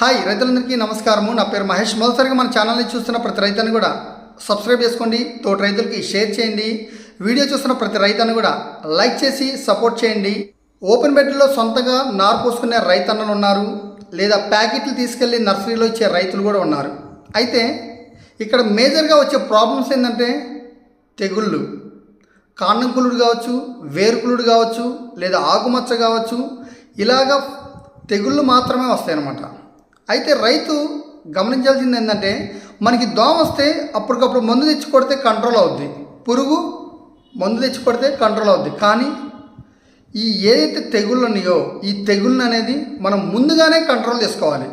Hi రైతులందరికీ నమస్కారము. నా పేరు మహేష్. మొదటిసారిగా మన ఛానల్ని చూస్తున్న ప్రతి రైతుని కూడా సబ్స్క్రైబ్ చేసుకోండి తోటి రైతులకి షేర్ చేయండి. వీడియో చూస్తున్న ప్రతి రైతుని కూడా లైక్ చేసి సపోర్ట్ చేయండి. ఓపెన్ బెడ్లో సొంతగా నారు పోసుకునే రైతన్నలు ఉన్నారు లేదా ప్యాకెట్లు తీసుకెళ్ళి నర్సరీలో ఇచ్చే రైతులు కూడా ఉన్నారు. అయితే ఇక్కడ మేజర్గా వచ్చే ప్రాబ్లమ్స్ ఏంటంటే తెగుళ్ళు. కాండంకులుడు కావచ్చు వేరుకులుడు కావచ్చు లేదా ఆకుమచ్చ కావచ్చు ఇలాగ తెగుళ్ళు మాత్రమే వస్తాయన్నమాట. అయితే రైతు గమనించాల్సింది ఏంటంటే మనకి దోమ వస్తే అప్పటికప్పుడు మందు తెచ్చి కొడితే కంట్రోల్ అవుద్ది. పురుగు మందు తెచ్చి కొడితే కంట్రోల్ అవుద్ది. కానీ ఈ ఏదైతే తెగుళ్ళు ఉన్నాయో ఈ తెగుళ్ళు అనేది మనం ముందుగానే కంట్రోల్ చేసుకోవాలి.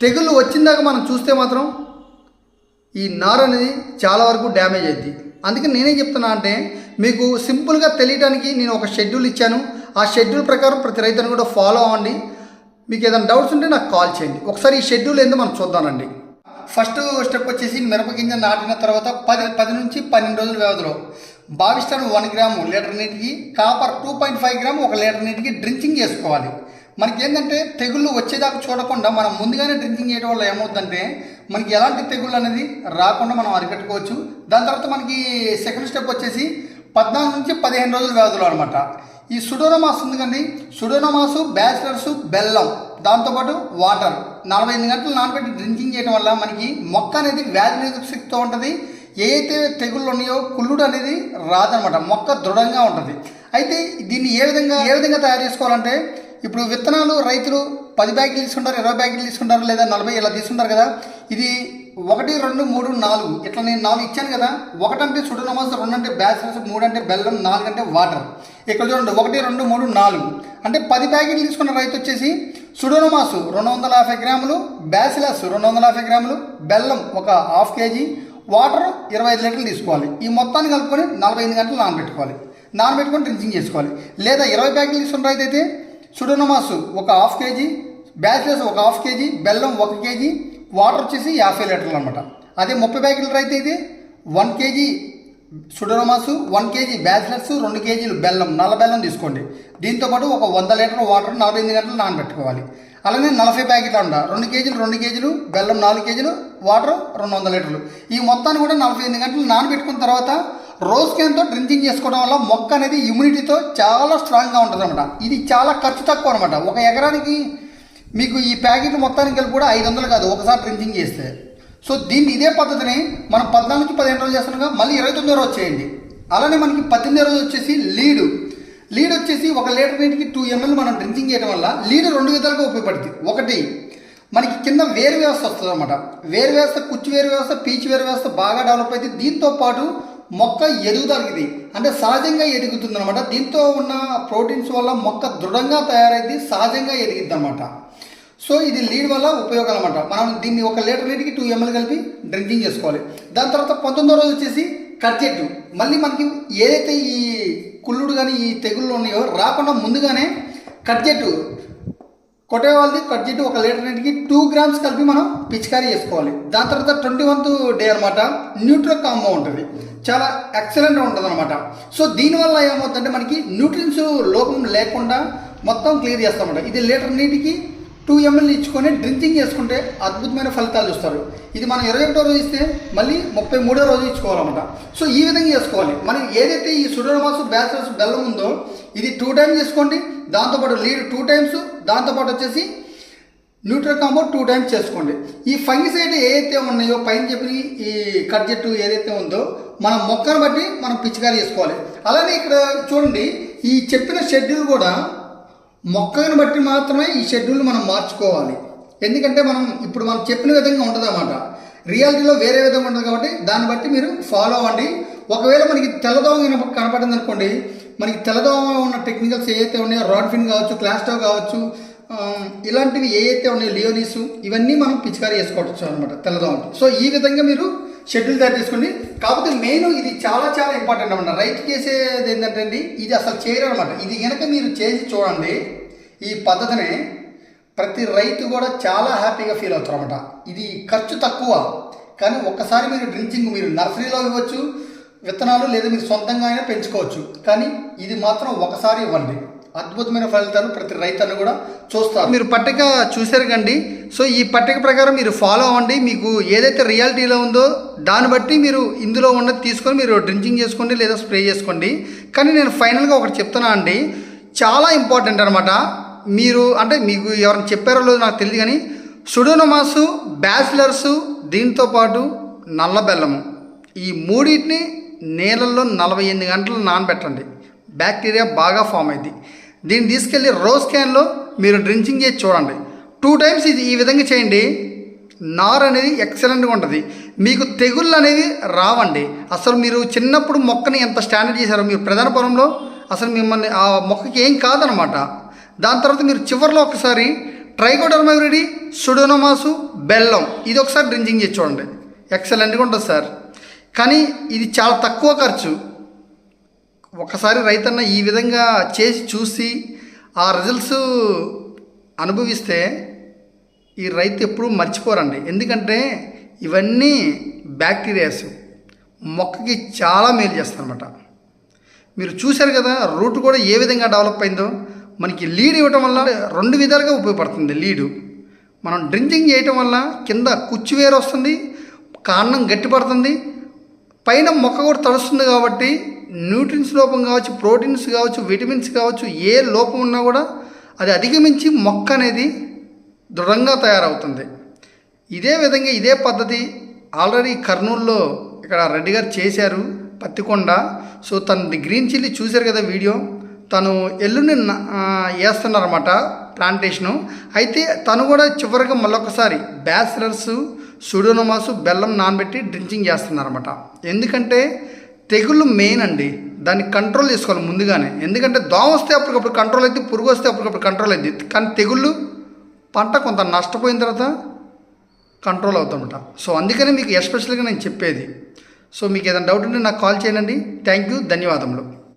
తెగుళ్ళు వచ్చిందాక మనం చూస్తే మాత్రం ఈ నారు అనేది చాలా వరకు డ్యామేజ్ అయింది అందుకే నేనేం చెప్తున్నా అంటే మీకు సింపుల్గా తెలియడానికి నేను ఒక షెడ్యూల్ ఇచ్చాను. ఆ షెడ్యూల్ ప్రకారం ప్రతి రైతుని కూడా ఫాలో అవ్వండి. మీకు ఏదైనా డౌట్స్ ఉంటే నాకు కాల్ చేయండి. ఒకసారి ఈ షెడ్యూల్ ఏందో మనం చూద్దామండి. ఫస్ట్ స్టెప్ వచ్చేసి మిరపగింజ నాటిన తర్వాత పది పది నుంచి పన్నెండు రోజుల వ్యవధిలో బావిస్టాన్ వన్ గ్రాము లీటర్ నీటికి copper two point five gram ఒక లీటర్ నీటికి డ్రింకింగ్ చేసుకోవాలి. మనకి ఏంటంటే తెగుళ్ళు వచ్చేదాకా చూడకుండా మనం ముందుగానే డ్రింకింగ్ చేయడం వల్ల ఏమవుతుందంటే మనకి ఎలాంటి తెగుళ్ళు అనేది రాకుండా మనం అరికట్టుకోవచ్చు. దాని తర్వాత మనకి సెకండ్ స్టెప్ వచ్చేసి పద్నాలుగు నుంచి పదిహేను రోజుల వ్యవధిలో అనమాట ఈ సుడోనమాస్ ఉంది కండి సుడోనమాసు బ్యాచిలర్స్ బెల్లం దాంతోపాటు వాటర్. నలభై ఎనిమిది గంటలు నానబెట్టి డ్రింకింగ్ చేయడం వల్ల మనకి మొక్క అనేది వ్యాధి నిరోధక శక్తితో ఉంటుంది. ఏ తెగుళ్ళు ఉన్నాయో కుళ్ళుడు అనేది రాదనమాట. మొక్క దృఢంగా ఉంటుంది. అయితే దీన్ని ఏ విధంగా ఏ విధంగా తయారు చేసుకోవాలంటే ఇప్పుడు విత్తనాలు రైతులు పది బ్యాగులు తీసుకుంటారు ఇరవై బ్యాగులు తీసుకుంటారు లేదా నలభై ఇలా తీసుకుంటారు కదా. ఇది ఒకటి రెండు మూడు నాలుగు. ఇట్లా నేను నాలుగు ఇచ్చాను కదా. ఒకటంటే సుడునమాస్ రెండు అంటే బ్యాచిలర్స్ మూడు అంటే బెల్లం నాలుగు అంటే వాటర్. ఇక్కడ చూడండి ఒకటి రెండు మూడు నాలుగు. అంటే పది ప్యాకెట్లు తీసుకున్న రైతు వచ్చేసి సుడోనమాసు రెండు వందల యాభై గ్రాములు బ్యాసిలస్ రెండు వందల యాభై గ్రాములు బెల్లం ఒక హాఫ్ కేజీ వాటర్ ఇరవై ఐదు లీటర్లు తీసుకోవాలి. ఈ మొత్తాన్ని కలుపుకొని నలభై ఐదు గంటలు నానబెట్టుకోవాలి. నానబెట్టుకొని డ్రింకింగ్ చేసుకోవాలి. లేదా ఇరవై ప్యాకెట్లు తీసుకున్న రైతు అయితే సుడోనమాసు ఒక హాఫ్ కేజీ బ్యాచిలర్స్ ఒక హాఫ్ కేజీ బెల్లం ఒక కేజీ వాటర్ వచ్చేసి యాభై లీటర్లు అనమాట అదే ముప్పై ప్యాకెట్ల లీటర్ అయితే one KG pseudomonas one KG bachelors రెండు కేజీలు బెల్లం నల్ల బెల్లం తీసుకోండి. దీంతోపాటు ఒక వంద లీటర్ వాటర్ నలభై ఎనిమిది గంటలు నానబెట్టుకోవాలి. అలానే నలభై ప్యాకెట్లు అంట రెండు కేజీలు రెండు కేజీలు బెల్లం నాలుగు కేజీలు వాటర్ రెండు వందల లీటర్లు. ఈ మొత్తాన్ని కూడా నలభై ఎనిమిది గంటలు నానబెట్టుకున్న తర్వాత రోజ్ క్యాన్తో డ్రింకింగ్ చేసుకోవడం వల్ల మొక్క అనేది ఇమ్యూనిటీతో చాలా స్ట్రాంగ్గా ఉంటుంది అనమాట ఇది చాలా ఖర్చు తక్కువ అనమాట ఒక ఎకరానికి మీకు ఈ ప్యాకెట్ మొత్తానికి కలిపి కూడా ఐదు వందలు కాదు ఒకసారి డ్రింకింగ్ చేస్తే. సో దీన్ని ఇదే పద్ధతిని మనం పద్నాలుగు పదిహేను రోజులు చేస్తున్నాగా మళ్ళీ ఇరవై తొమ్మిదో రోజు చేయండి. అలానే మనకి పద్దెనిమిదో రోజు వచ్చేసి లీడు లీడ్ వచ్చేసి ఒక లీటర్ నీటికి టూ ఎంఎల్ మనం డ్రింకింగ్ చేయడం వల్ల లీడ్ రెండు విధాలుగా ఉపయోగపడుతుంది. ఒకటి మనకి కింద వేరు వ్యవస్థ వస్తుంది అనమాట వేరు వ్యవస్థ కుచ్చు వేరు వ్యవస్థ పీచు వేరు వ్యవస్థ బాగా డెవలప్ అయితే దీంతో పాటు మొక్క ఎదుగుదలకి అంటే సహజంగా ఎదుగుతుంది అనమాట దీంతో ఉన్న ప్రోటీన్స్ వల్ల మొక్క దృఢంగా తయారైంది సహజంగా ఎదిగిద్ది అనమాట సో ఇది లీడ్ వల్ల ఉపయోగం అనమాట మనం దీన్ని ఒక లీటర్ నీటికి టూ ఎంఎల్ కలిపి డ్రింకింగ్ చేసుకోవాలి. దాని తర్వాత పంతొమ్మిదో రోజు వచ్చేసి కర్జెట్టు మళ్ళీ మనకి ఏదైతే ఈ కుళ్ళుడు కానీ ఈ తెగుళ్ళు ఉన్నాయో రాకుండా ముందుగానే కర్జెట్టు కొట్టే వాళ్ళది కర్జెట్టు ఒక లీటర్ నీటికి టూ గ్రామ్స్ కలిపి మనం పిచికారీ చేసుకోవాలి. దాని తర్వాత ట్వంటీ వన్త్ డే అనమాట న్యూట్రల్ కాంబో ఉంటుంది. చాలా ఎక్సలెంట్గా ఉంటుంది అనమాట సో దీనివల్ల ఏమవుతుందంటే మనకి న్యూట్రియన్స్ లోపం లేకుండా మొత్తం క్లియర్ చేస్తామంట ఇది లీటర్ నీటికి టూ ఎంఎల్ ఇచ్చుకొని డ్రింకింగ్ చేసుకుంటే అద్భుతమైన ఫలితాలు చూస్తారు. ఇది మనం ఇరవై ఒకటో రోజు ఇస్తే మళ్ళీ ముప్పై మూడో రోజు ఇచ్చుకోవాలన్నమాట. సో ఈ విధంగా చేసుకోవాలి. మనం ఏదైతే ఈ సుడోనమాసు బ్యాచలర్స్ బెల్లం ఉందో ఇది టూ టైమ్స్ చేసుకోండి. దాంతోపాటు లీడ్ టూ టైమ్స్ దాంతోపాటు వచ్చేసి న్యూట్రల్ కాంబో టూ టైమ్స్ చేసుకోండి. ఈ ఫంగిసైడ్ ఏదైతే ఉన్నాయో పైన చెప్పిన ఈ కట్ జెట్టు ఏదైతే ఉందో మన మొక్కను బట్టి మనం పిచికారీ చేసుకోవాలి. అలానే ఇక్కడ చూడండి ఈ చెప్పిన షెడ్యూల్ కూడా మొక్కను బట్టి మాత్రమే ఈ షెడ్యూల్ మనం మార్చుకోవాలి. ఎందుకంటే మనం ఇప్పుడు మనం చెప్పిన విధంగా ఉంటుంది అన్నమాట రియాలిటీలో వేరే విధంగా ఉంటుంది కాబట్టి దాన్ని బట్టి మీరు ఫాలో అవ్వండి. ఒకవేళ మనకి తెల్లదోమ కనపడింది అనుకోండి మనకి తెల్లదోమ ఉన్న టెక్నికల్స్ ఏవైతే ఉన్నాయో రాడ్ఫిన్ కావచ్చు క్లాస్టో కావచ్చు ఇలాంటివి ఏవైతే ఉన్నాయో లియోనీస్ ఇవన్నీ మనం పిచికారీ చేసుకోవచ్చు అనమాట తెల్లదోమకి. సో ఈ విధంగా మీరు షెడ్యూల్ తయారు చేసుకోండి. కాకపోతే మెయిన్ ఇది చాలా చాలా ఇంపార్టెంట్ అనమాట రైట్ చేసేది ఏంటంటే అండి ఇది అసలు చేయరు అనమాట ఇది కనుక మీరు చేసి చూడండి ఈ పద్ధతిని ప్రతి రైతు కూడా చాలా హ్యాపీగా ఫీల్ అవుతారు అనమాట ఇది ఖర్చు తక్కువ కానీ ఒక్కసారి మీరు డ్రింకింగ్ మీరు నర్సరీలో ఇవ్వచ్చు విత్తనాలు లేదా మీరు సొంతంగా అయినా పెంచుకోవచ్చు. కానీ ఇది మాత్రం ఒకసారి ఇవ్వండి. అద్భుతమైన ఫలితాలు ప్రతి రైతును కూడా చూస్తారు. మీరు పట్టిక చూశారు కండి. సో ఈ పట్టిక ప్రకారం మీరు ఫాలో అవ్వండి. మీకు ఏదైతే రియాలిటీలో ఉందో దాన్ని బట్టి మీరు ఇందులో ఉన్నది తీసుకొని మీరు డ్రింకింగ్ చేసుకోండి లేదా స్ప్రే చేసుకోండి. కానీ నేను ఫైనల్గా ఒకటి చెప్తున్నా అండి. చాలా ఇంపార్టెంట్ అనమాట మీరు అంటే మీకు ఎవరైనా చెప్పారో లేదో నాకు తెలియదు కానీ సుడోనమాసు బ్యాచిలర్స్ దీంతోపాటు నల్ల బెల్లము. ఈ మూడింటిని నీళ్ళల్లో నలభై ఎనిమిది గంటలు నానబెట్టండి. బ్యాక్టీరియా బాగా ఫామ్ అయింది. దీన్ని తీసుకెళ్ళి రోజ్ క్యాన్లో మీరు డ్రింకింగ్ చేసి చూడండి. టూ టైమ్స్ ఇది ఈ విధంగా చేయండి. నార్ అనేది ఎక్సలెంట్గా ఉంటుంది. మీకు తెగుళ్ళు అనేవి రావండి. అసలు మీరు చిన్నప్పుడు మొక్కని ఎంత స్టాండర్డ్ చేశారో మీరు ప్రధాన పొలంలో అసలు మిమ్మల్ని ఆ మొక్కకి ఏం కాదనమాట. దాని తర్వాత మీరు చివరిలో ఒకసారి ట్రైకోడర్మైరిడి సుడోనోమాసు బెల్లం. ఇది ఒకసారి డ్రింకింగ్ చేసి చూడండి. ఎక్సలెంట్గా ఉంటుంది సార్. కానీ ఇది చాలా తక్కువ ఖర్చు. ఒకసారి రైతన్న ఈ విధంగా చేసి చూసి ఆ రిజల్ట్స్ అనుభవిస్తే ఈ రైతు ఎప్పుడూ మర్చిపోరండి. ఎందుకంటే ఇవన్నీ బ్యాక్టీరియాస్ మొక్కకి చాలా మేలు చేస్తారనమాట మీరు చూశారు కదా రూట్ కూడా ఏ విధంగా డెవలప్ అయిందో? మనకి లీడ్ ఇవ్వటం వల్ల రెండు విధాలుగా ఉపయోగపడుతుంది లీడు మనం డ్రింకింగ్ చేయటం వల్ల కింద కుచ్చు వేరు వస్తుంది కాండం గట్టిపడుతుంది పైన మొక్క కూడా తడుస్తుంది కాబట్టి న్యూట్రిన్స్ లోపం కావచ్చు ప్రోటీన్స్ కావచ్చు విటమిన్స్ కావచ్చు ఏ లోపం ఉన్నా కూడా అది అధిగమించి మొక్క అనేది దృఢంగా తయారవుతుంది. ఇదే విధంగా ఇదే పద్ధతి ఆల్రెడీ కర్నూలులో ఇక్కడ రెడ్డి గారు చేశారు పత్తికొండ. సో తన గ్రీన్ చిల్లీ చూశారు కదా వీడియో. తను ఎల్లుని వేస్తున్నారన్నమాట ప్లాంటేషను అయితే తను కూడా చివరిగా మళ్ళొకసారి బ్యాచిలర్స్ సూడోనోమాస్ బెల్లం నానబెట్టి డ్రింకింగ్ చేస్తున్నారన్నమాట. ఎందుకంటే తెగుళ్ళు మెయిన్ అండి. దాన్ని కంట్రోల్ చేసుకోవాలి ముందుగానే. ఎందుకంటే దోమ వస్తే అప్పటికప్పుడు కంట్రోల్ అయితే పురుగు వస్తే అప్పటికప్పుడు కంట్రోల్ అయింది కానీ తెగుళ్ళు పంట కొంత నష్టపోయిన తర్వాత కంట్రోల్ అవుతామట సో అందుకని మీకు ఎస్పెషల్గా నేను చెప్పేది. సో మీకు ఏదైనా డౌట్ ఉంటే నాకు కాల్ చేయండి. థ్యాంక్ యూ ధన్యవాదములు.